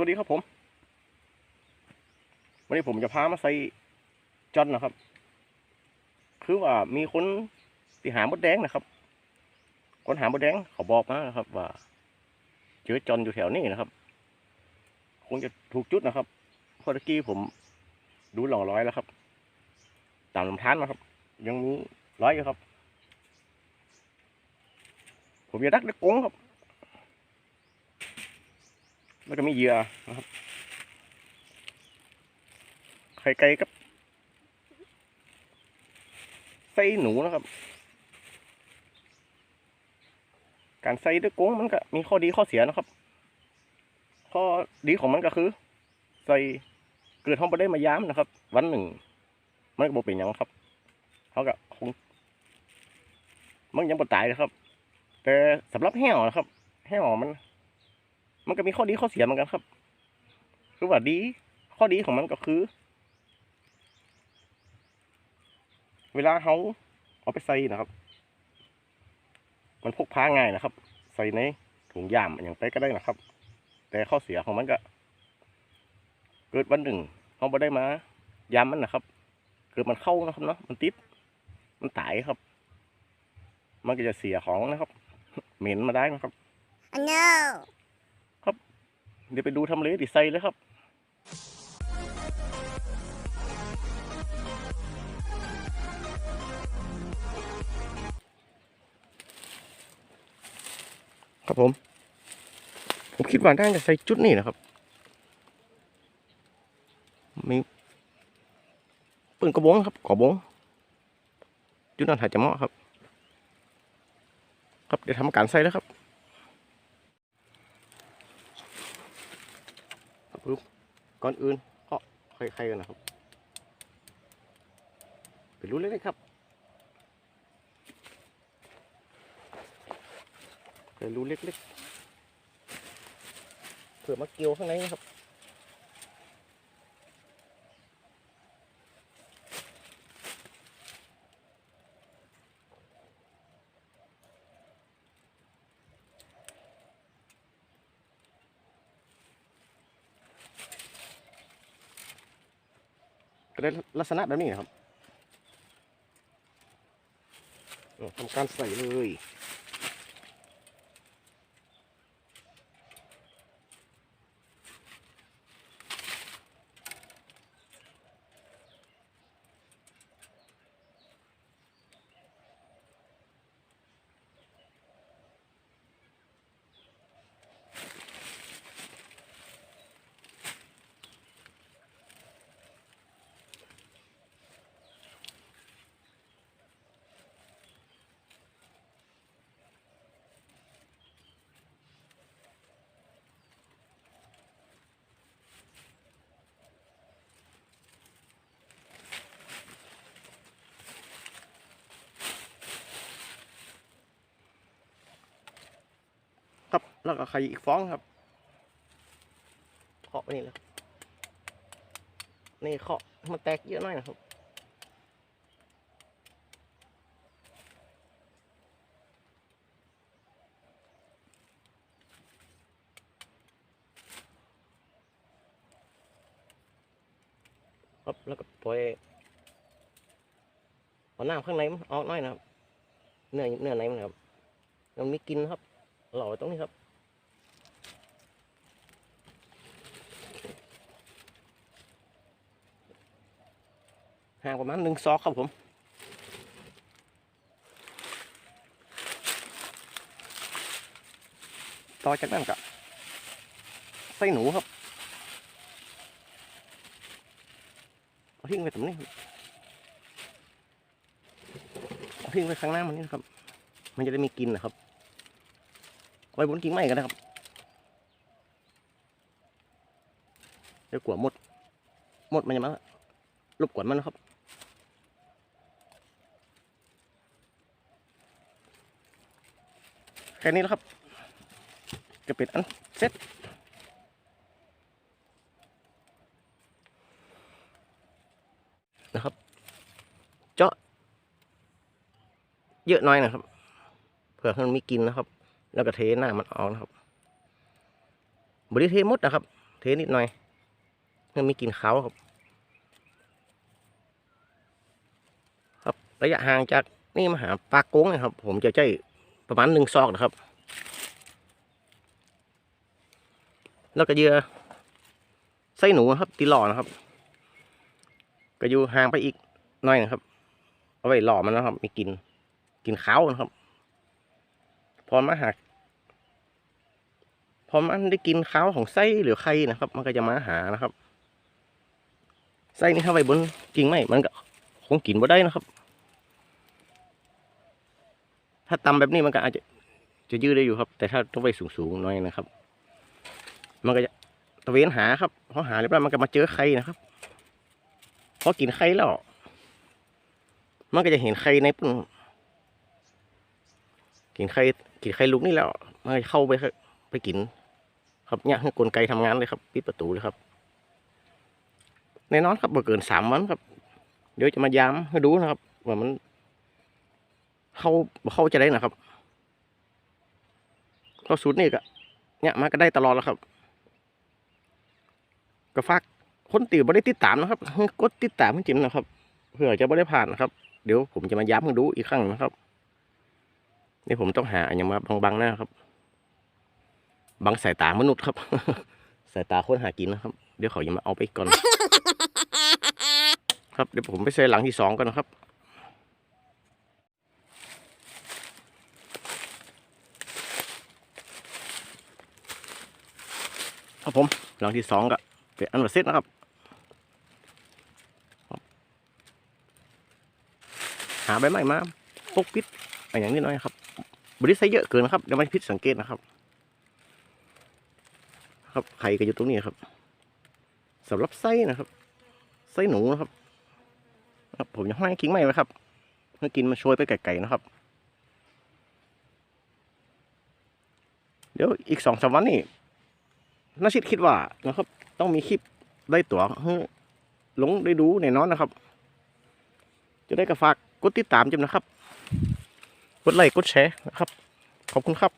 วัสดีครับผม วันนี้ผมจะพามาใส่จอนนะครับ คือว่ามีคนที่หามดแดงนะครับ คนหามดแดงเขาบอกมานะครับ ว่าเจอจอนอยู่แถวนี้นะครับ คงจะถูกจุดนะครับเพอตะกี้ผมดูหล่อร้อยแล้วครับ ตามลำธารนะครับ ยังมีร้อยอยู่ครับ ผมจะดักดักกงครับ แล้วก็มีเหยื่อนะครับไข่ไก่กับไส้หนูนะครับ การใส่ด้วยกงมันก็มีข้อดีข้อเสียนะครับ ข้อดีของมันก็คือ ใส่เกิดห้องไปได้มาย้ำนะครับ วันหนึ่งมันก็บเป็นหยังครับเขาก็คงมันยังบ่ตายนะครับ แต่สำหรับแห้วนะครับ แห้วมัน มันก็มีข้อดีข้อเสียเหมือนกันครับ คือว่าดี ข้อดีของมันก็คือ เวลาเขาเอาไปใส่นะครับ มันพกพาง่ายนะครับ ใส่ในถุงยามอย่างไปก็ได้นะครับ แต่ข้อเสียของมันก็ เกิดวันหนึ่งเขาไม่ได้มายามมันนะครับ เกิดมันเข้านะครับเนาะมันติด มันตายครับ มันก็จะเสียของนะครับ เหม็นมาได้นะครับ Oh no! เดี๋ยวไปดูทำเลดิไซน์เลยครับครับผม ผมคิดว่าน่าจะใส่จุดนี้นะครับ มีปืนกระบองครับขอบงจุดนั้นถ่ายจะเหมาะครับ ครับเดี๋ยวทำการใส่แล้วครับ ปึ๊บ ก่อนอื่นก็ค่อยๆกันนะครับเป็นรูเล็กๆครับเป็นรูเล็กๆเผื่อมาเกี่ยวข้างในนะครับ ก็ได้ลักษณะแบบนี้นะครับเออทำการใส่เลย แล้วก็ไข่อีกฟองครับเคาะไปนี่เลยนี่เคาะมันแตกเยอะหน่อยนะครับครับแล้วก็ปล่อยเอาน้ำข้างในมันออกหน่อยนะครับเนื้อเนื้อในมันครับมันมีกินครับหล่อตรงนี้ครับ ห่างประมาณหนึ่งซอกครับผมต่อจากนั้นก็ใส่หนูครับเอาทิ้งไว้ตรงนี้เอาทิ้งไว้ข้างหน้ามันนี่นะครับ มันจะได้มีกินนะครับไว้บนกิ่งไม้กันนะครับเดี๋ยวกลัวหมดหมดมันจะมา รบกวนมันนะครับ ค่นี้แล้วครับจะเป็นอันเสร็จนะครับ เจาะ เยอะหน้อยนะครับ เผื่อมันมีกินนะครับ แล้วก็เทหน้ามันออกนะครับบริเทมดนะครับ เทนิดหน่อยเพื่อมีกลิ่นขาครับ ครับ ระยะห่างจากนี่มาหาปลาก้งนะครับ ผมจะใช้ ประมาณหนึ่งซอกนะครับ แล้วก็เยื่อไส้หนูครับตีหล่อนะครับ ก็อยู่ห่างไปอีกหน่อยนะครับ เอาไว้หล่อมันนะครับ มีกลินกลินขาวนะครับ พอมาหาพอมันได้กินข้าวของไส้หรือไข่นะครับ มันก็จะมาหานะครับไส้นี่เข้าไปบนกิ่งไม้มันก็คงกินบ่ได้นะครับ ถ้าตำแบบนี้มันก็อาจจะจะยืดได้อยู่ครับ แต่ถ้าต้องไปสูงๆหน่อยนะครับ มันก็จะตะเวนหาครับพอหาเรียบร้อยมันก็มาเจอไข่นะครับพอกินไข่แล้วมันก็จะเห็นไข่ในปุ่นกินไข่กินไข่ลูกนี่แล้วมันเข้าไปไปกิน ครับเนี่ยให้กลไกทำงานเลยครับปิดประตูเลยครับแน่นอนครับบ่เกินสามวันครับ เดี๋ยวจะมาย้ำให้ดูนะครับว่ามัน เข้าบ่เข้าจะได้นะครับเพราะสูตรนี่ก็เนี่ยมาก็ได้ตลอดแล้วครับก็ฝากคนตีบ่ได้ติดตามนะครับกดติดตามให้จิมนะครับ เพื่อจะไม่ได้ผ่านนะครับ เดี๋ยวผมจะมาย้ำให้ดูอีกครั้งนะครับนี่ผมต้องหาอย่างมาบังๆนะครับบังสายตามนุษย์ครับสายตาคนหากินนะครับ เดี๋ยวเขาจะมาเอาไปก่อน ครับเดี๋ยวผมไปใส่หลังที่สองก่อนนะครับ ครับผมหลังที่สองก็เป็นอันว่าเสร็จนะครับหาใบไม้มาปกปิดอะไรอย่างนี้น้อยครับบริใส่เยอะเกินนะครับเดี๋ยวมันผิดสังเกตนะครับ ครับไข่ก็อยู่ตรงนี้ครับสำหรับไส้นะครับ ไส้หนูนะครับครับผมจะให้กิ้งไม้ไว้ครับเพื่อกินมาช่วยไปไก่ๆนะครับ เดี๋ยวอีกสองสามวันนี่ น่าชิดคิดว่านะครับ ต้องมีคลิปได้ตั๋วหลงได้ดูแน่นอนนะครับ จะได้กระฝากกดติดตามจำนะครับ กดไลค์กดแชร์นะครับ ขอบคุณครับ